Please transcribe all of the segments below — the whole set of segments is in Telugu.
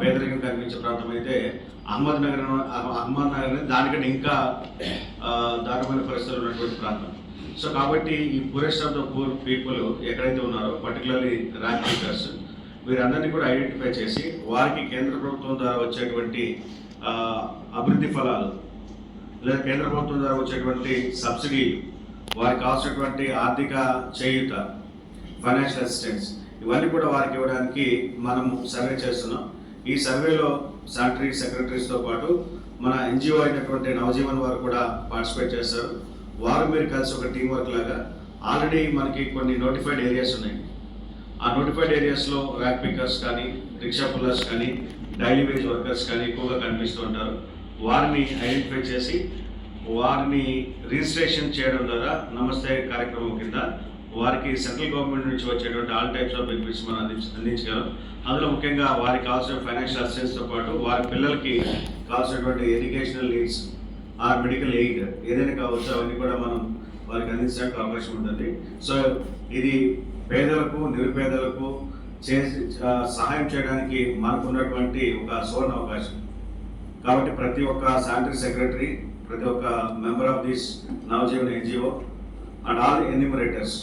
పేదరికం కనిపించే ప్రాంతం అయితే అహ్మద్ నగర్ అహ్మద్ నగర్ దానికంటే ఇంకా దారుణమైన పరిస్థితులు ఉన్నటువంటి ప్రాంతం. సో కాబట్టి ఈ poorest of the poor people ఎక్కడైతే ఉన్నారో పర్టికులర్లీ ర్యాంక్ టీచర్స్ వీరందరినీ కూడా ఐడెంటిఫై చేసి వారికి కేంద్ర ప్రభుత్వం ద్వారా వచ్చేటువంటి అభివృద్ధి ఫలాలు లేదా కేంద్ర ప్రభుత్వం ద్వారా వచ్చేటువంటి సబ్సిడీలు వారికి కావాల్సినటువంటి ఆర్థిక చేయూత ఫైనాన్షియల్ అసిస్టెన్స్ ఇవన్నీ కూడా వారికి ఇవ్వడానికి మనం సర్వే చేస్తున్నాం. ఈ సర్వేలో శానిటరీ సెక్రటరీస్తో పాటు మన ఎన్జిఓ అయినటువంటి నవజీవన్ వారు కూడా పార్టిసిపేట్ చేస్తారు. వారు మీరు కలిసి ఒక టీం వర్క్ లాగా ఆల్రెడీ మనకి కొన్ని నోటిఫైడ్ ఏరియాస్ ఉన్నాయి. ఆ నోటిఫైడ్ ఏరియాస్లో ర్యాక్ పికర్స్ కానీ రిక్షా పుల్లర్స్ కానీ డైలీ వేజ్ వర్కర్స్ కానీ ఎక్కువగా కనిపిస్తూ ఉంటారు. వారిని ఐడెంటిఫై చేసి వారిని రిజిస్ట్రేషన్ చేయడం ద్వారా నమస్తే కార్యక్రమం కింద వారికి సెంట్రల్ గవర్నమెంట్ నుంచి వచ్చేటువంటి ఆల్ టైప్స్ ఆఫ్ బెనిఫిట్స్ మనం అందించ అందించగలం అందులో ముఖ్యంగా వారికి కావాల్సిన ఫైనాన్షియల్ అసిస్టెన్స్తో పాటు వారి పిల్లలకి కావాల్సినటువంటి educational needs or medical aid ఏదైనా కావచ్చు అవన్నీ కూడా మనం వారికి అందించడానికి అవకాశం ఉంటుంది. సో ఇది పేదలకు నిరుపేదలకు చేసి సహాయం చేయడానికి మనకు ఉన్నటువంటి ఒక సువర్ణ అవకాశం. కాబట్టి ప్రతి ఒక్క శానిటరీ సెక్రటరీ ప్రతి ఒక్క member of this Navjeevan NGO and all enumerators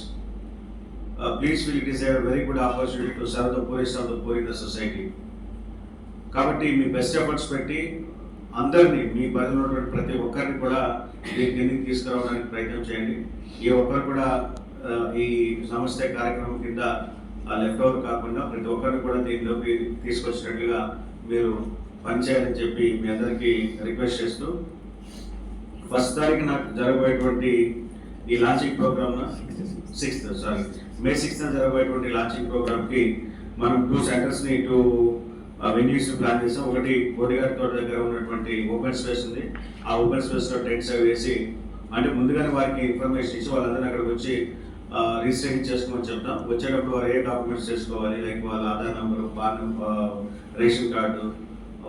please feel it is a very good opportunity to serve the poorest of the poor in the society కాబట్టి మీ బెస్ట్ ఎఫర్ట్స్ పెట్టి అందరినీ మీ పరిధిలో ఉన్నటువంటి ప్రతి ఒక్కరిని కూడా దీని కిందకి తీసుకురావడానికి ప్రయత్నం చేయండి. ఈ ఒక్కరు కూడా ఈ సంస్థ కార్యక్రమం కింద లెఫ్ట్ ఓవర్ కాకుండా ప్రతి ఒక్కరిని కూడా దీనిలోకి తీసుకొచ్చినట్లుగా మీరు పనిచేయాలని చెప్పి మీ అందరికీ రిక్వెస్ట్ చేస్తూ ఫస్ట్ తారీఖు నాకు జరగబోయేటువంటి ఈ launching program sixth sorry May sixth జరగబోయేటువంటి లాంచింగ్ ప్రోగ్రామ్కి మనం టూ సెంటర్స్ని టూ వెన్యూస్ ప్లాన్ చేసాం. ఒకటి కోటిగారి తోట దగ్గర ఉన్నటువంటి ఓపెన్ స్పేస్ ఉంది. ఆ ఓపెన్ స్పేస్లో టెంట్స్ అవి వేసి అంటే ముందుగానే వారికి ఇన్ఫర్మేషన్ ఇచ్చి వాళ్ళందరూ అక్కడికి వచ్చి రిజిస్ట్రేషన్ చేసుకోమని చెప్తాం. వచ్చేటప్పుడు వారు ఏ డాక్యుమెంట్స్ చేసుకోవాలి? లైక్ వాళ్ళ Aadhaar number PAN ration card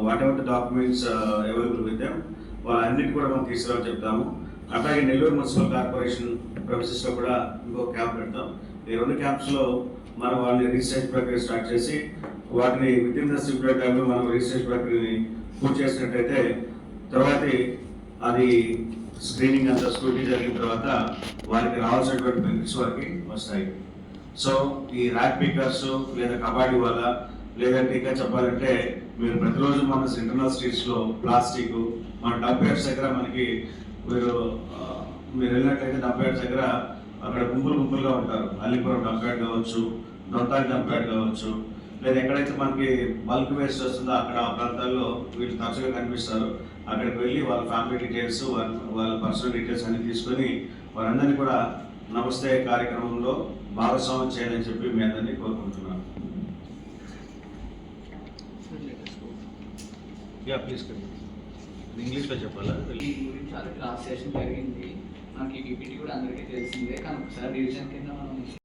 whatever documents available with them వాళ్ళన్నిటి కూడా మనం తీసుకురావని చెప్తాము. అలాగే నెల్లూరు మున్సిపల్ కార్పొరేషన్ ప్రొఫెసెస్లో కూడా ఇంకో క్యాంప్ పెడతాం. ఈ రెండు క్యాంప్స్లో మనం వాళ్ళని రీసెర్చ్ ప్రక్రియ స్టార్ట్ చేసి వాటిని విత్ ఇన్ ద సిమిలర్ టైంలో మనం రీసెర్చ్ ప్రక్రియని పూర్తి చేసినట్టయితే తర్వాత అది స్క్రీనింగ్ అంతా స్కూటీ జరిగిన తర్వాత వారికి రావాల్సినటువంటి బెనిఫిట్స్ వారికి వస్తాయి. సో ఈ ర్యాక్ పికర్స్ లేదా కబడ్డీ వల్ల లేదంటే ఇంకా చెప్పాలంటే మీరు ప్రతిరోజు మన ఇంటర్నల్ స్ట్రీట్స్లో ప్లాస్టిక్ మన డబ్బు దగ్గర మనకి మీరు మీరు వెళ్ళినట్లయితే డంప్ యార్డ్స్ దగ్గర అక్కడ గుంపులు గుంపులుగా ఉంటారు. అల్లిపురం డంప్ యార్డ్ కావచ్చు దొంతాలి డంప్ యార్డ్ కావచ్చు. లేదా ఎక్కడైతే మనకి బల్క్ వేస్ట్ వస్తుందో అక్కడ ఆ ప్రాంతాల్లో వీళ్ళు తరచుగా కనిపిస్తారు. అక్కడికి వెళ్ళి వాళ్ళ ఫ్యామిలీ డీటెయిల్స్ వాళ్ళ వాళ్ళ పర్సనల్ డీటెయిల్స్ అన్ని తీసుకొని వారందరినీ కూడా నమస్తే కార్యక్రమంలో భాగస్వామ్యం చేయాలని చెప్పి మీ అందరినీ కోరుకుంటున్నాను. యా ప్లీజ్ ఇంగ్లీష్లో చెప్పాలా? ఈ గురించి ఆల్రెడీ లాస్ట్ సెషన్ జరిగింది. మనకి ఈ పీపీటీ కూడా అందరికీ తెలిసిందే కానీ ఒకసారి రివిజన్ కింద మనం